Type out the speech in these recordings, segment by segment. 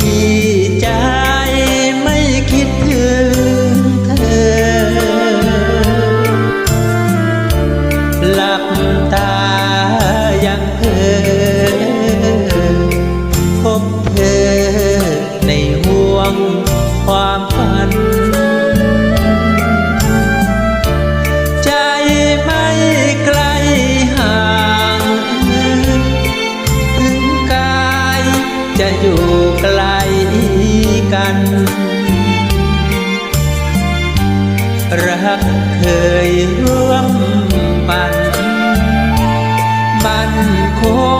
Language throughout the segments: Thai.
ที่ใจไม่คิดถึงเธอ หลับตายังเพ้อพบเธอในห่วงความฝัน รักเคยร่วมปันมันคง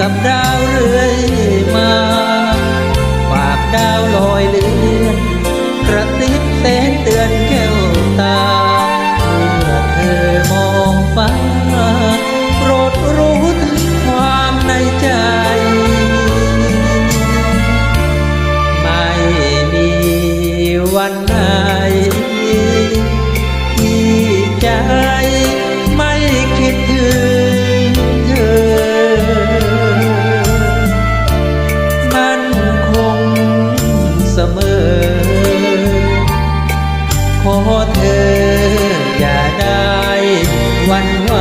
กับดาวเรื่อยมา ฝากดาวลอยเลือ วันไหว